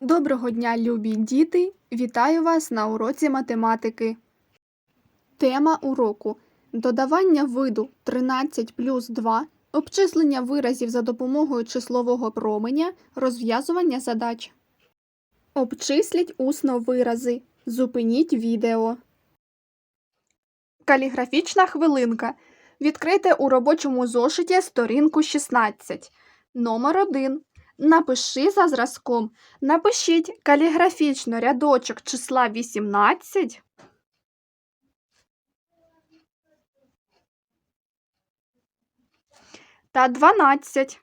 Доброго дня, любі діти! Вітаю вас на уроці математики. Тема уроку додавання виду 13 плюс 2, обчислення виразів за допомогою числового променя, розв'язування задач. Обчисліть усно вирази. Зупиніть відео. Каліграфічна хвилинка. Відкрийте у робочому зошиті сторінку 16. Номер 1. Напиши за зразком. Напишіть каліграфічно рядочок числа 18. Та 12.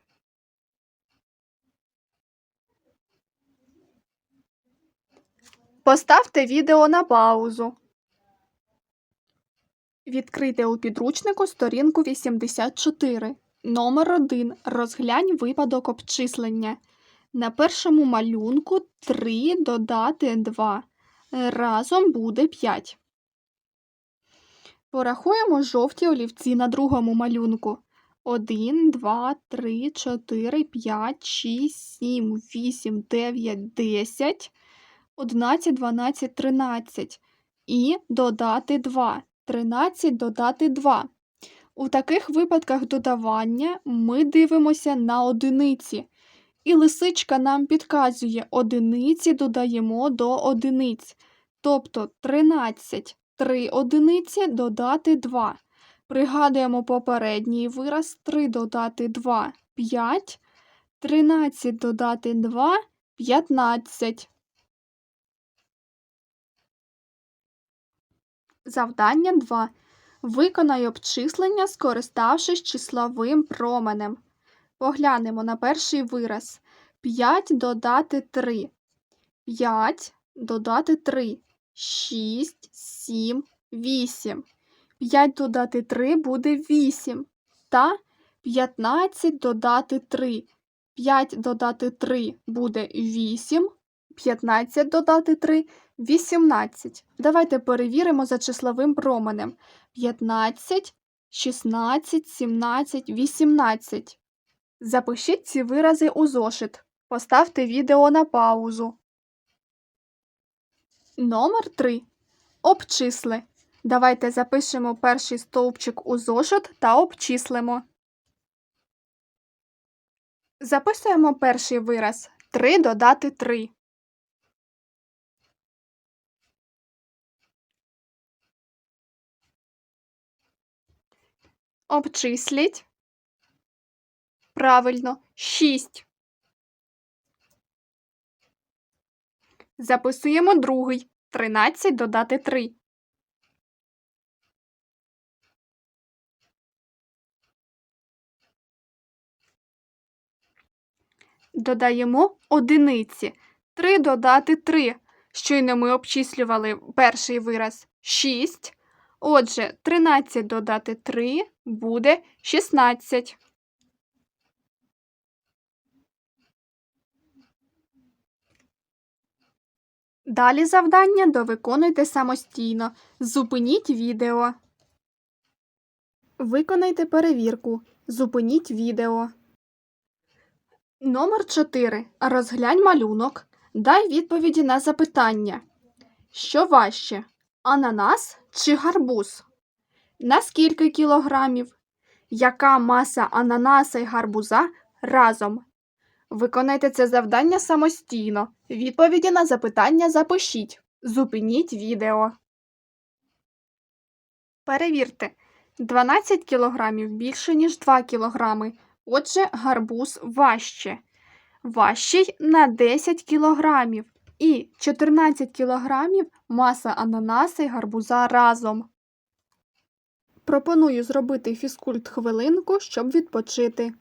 Поставте відео на паузу. Відкрийте у підручнику сторінку 84. Номер 1. Розглянь випадок обчислення. На першому малюнку 3 додати 2. Разом буде 5. Порахуємо жовті олівці на другому малюнку. 1, 2, 3, 4, 5, 6, 7, 8, 9, 10, 11, 12, 13. І додати 2. 13 додати 2. У таких випадках додавання ми дивимося на одиниці. І лисичка нам підказує одиниці додаємо до одиниць. Тобто 13 3 одиниці додати 2. Пригадуємо попередній вираз 3 додати 2 5. 13 додати 2 15. Завдання 2. Виконай обчислення, скориставшись числовим променем. Поглянемо на перший вираз. 5 додати 3. 5 додати 3. 6, 7, 8. 5 додати 3 буде 8. Та 15 додати 3. 5 додати 3 буде 8. 15 додати 3 18. Давайте перевіримо за числовим променем. 15, 16, 17, 18. Запишіть ці вирази у зошит. Поставте відео на паузу. Номер 3. Обчисли. Давайте запишемо перший стовпчик у зошит та обчислимо. Записуємо перший вираз 3 додати 3. Обчисліть. Правильно, 6. Записуємо другий. 13 додати 3. Додаємо одиниці. 3 додати 3. Щойно ми обчислювали перший вираз 6. Отже, 13 додати 3 буде 16. Далі завдання довиконуйте самостійно. Зупиніть відео. Виконайте перевірку. Зупиніть відео. Номер 4. Розглянь малюнок. Дай відповіді на запитання. Що важче? Ананас чи гарбуз? На скільки кілограмів? Яка маса ананаса і гарбуза разом? Виконайте це завдання самостійно. Відповіді на запитання запишіть. Зупиніть відео. Перевірте. 12 кілограмів більше, ніж 2 кілограми. Отже, гарбуз важче. Важчий на 10 кілограмів. І 14 кілограмів маса ананаса і гарбуза разом. Пропоную зробити фізкульт хвилинку, щоб відпочити.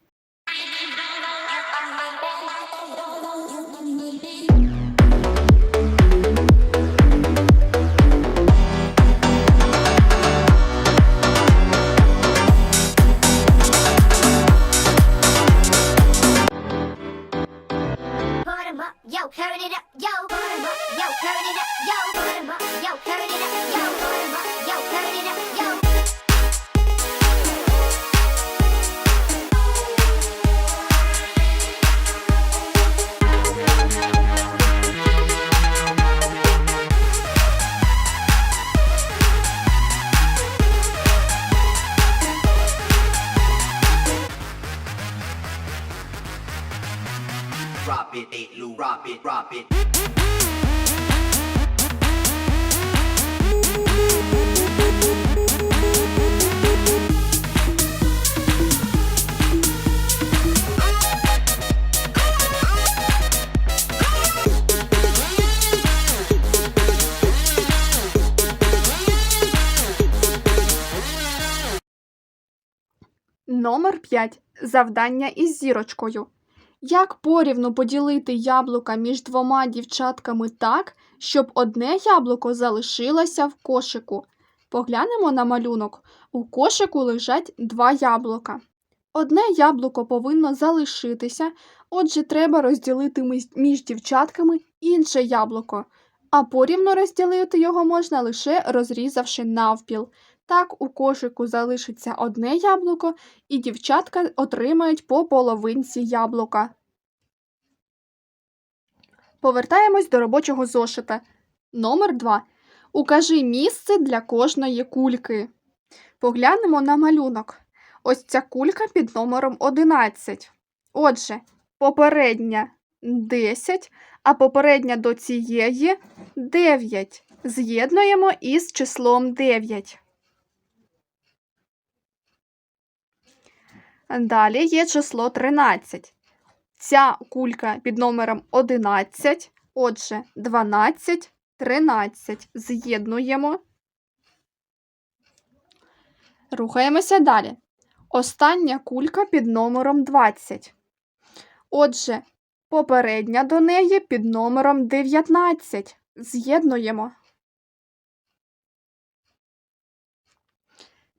5. Завдання із зірочкою. Як порівну поділити яблука між двома дівчатками так, щоб одне яблуко залишилося в кошику? Поглянемо на малюнок. У кошику лежать два яблука. Одне яблуко повинно залишитися, отже, треба розділити між- дівчатками інше яблуко, а порівну розділити його можна лише розрізавши навпіл. Так у кошику залишиться одне яблуко, і дівчатка отримають по половинці яблука. Повертаємось до робочого зошита. Номер 2. Укажи місце для кожної кульки. Поглянемо на малюнок. Ось ця кулька під номером 11. Отже, попередня 10, а попередня до цієї 9. З'єднуємо із числом 9. Далі є число 13. Ця кулька під номером 11. Отже, 12, 13. З'єднуємо. Рухаємося далі. Остання кулька під номером 20. Отже, попередня до неї під номером 19. З'єднуємо.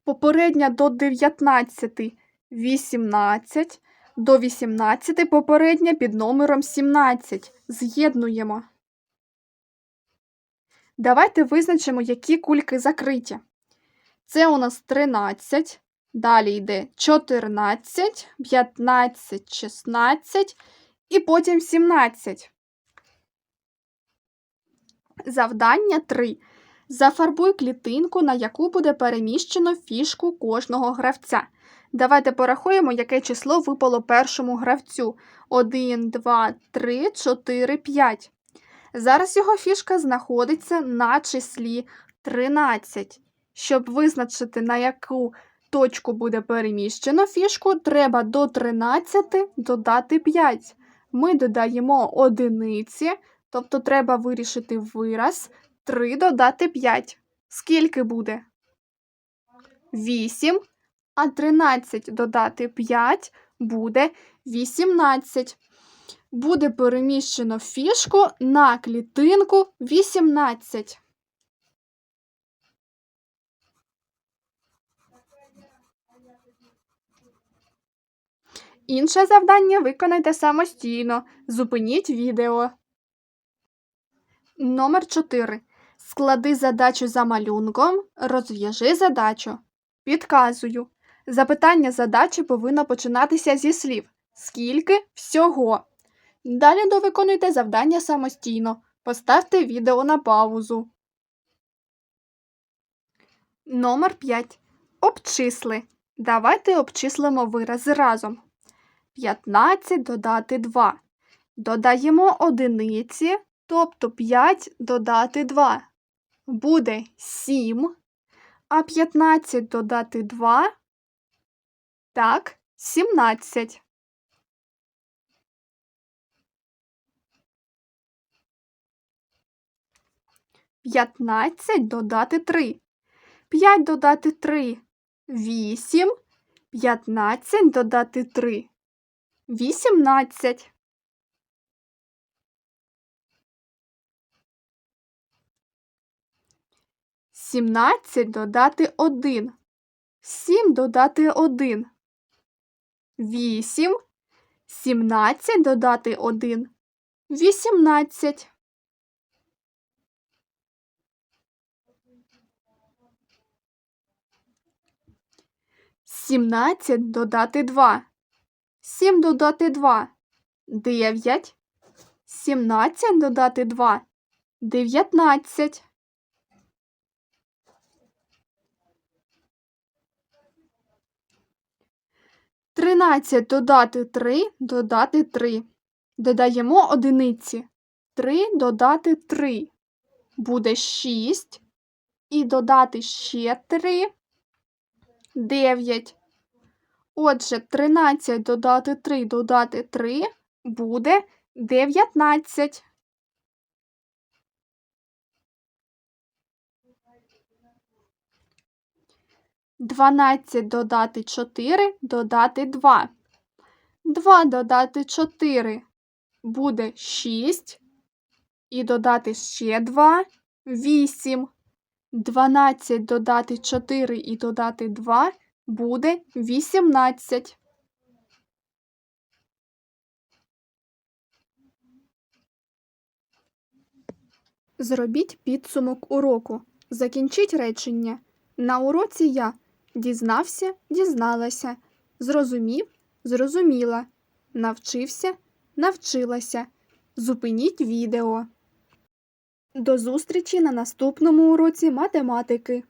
Попередня до 19 18, до 18 попередня під номером 17. З'єднуємо. Давайте визначимо, які кульки закриті. Це у нас 13, далі йде 14, 15, 16 і потім 17. Завдання 3. Зафарбуй клітинку, на яку буде переміщено фішку кожного гравця. Давайте порахуємо, яке число випало першому гравцю. 1, 2, 3, 4, 5. Зараз його фішка знаходиться на числі 13. Щоб визначити, на яку точку буде переміщено фішку, треба до 13 додати 5. Ми додаємо одиниці, тобто треба вирішити вираз 3 додати 5. Скільки буде? 8 а 13 додати 5 буде 18. Буде переміщено фішку на клітинку 18. Інше завдання виконайте самостійно. Зупиніть відео. Номер 4. Склади задачу за малюнком. Розв'яжи задачу. Підказую. Запитання задачі повинно починатися зі слів Скільки всього. Далі довиконуйте завдання самостійно. Поставте відео на паузу. Номер 5. Обчисли. Давайте обчислимо вирази разом. 15 додати 2. Додаємо одиниці, тобто 5 додати 2. Буде 7. А 15 додати 2. Так, 17. П'ятнадцять додати три. П'ять додати три. Вісім. П'ятнадцять додати три. Вісімнадцять. Сімнадцять додати один. Сім додати один. Вісім. Сімнадцять додати один. Вісімнадцять. Сімнадцять додати два. Сім додати два. Дев'ять. Сімнадцять додати два. Дев'ятнадцять. Тринадцять додати три, додати три. Додаємо одиниці. 3 додати 3 буде 6. І додати ще 3 9. Отже, 13 додати 3 додати 3 буде 19. Дванадцять додати 4 додати 2. 2 додати 4 буде 6. І додати ще 2 8. 12 додати 4 і додати 2 буде 18. Зробіть підсумок уроку. Закінчіть речення. На уроці я дізнався, дізналася, зрозумів, зрозуміла, навчився, навчилася. Зупиніть відео. До зустрічі на наступному уроці математики.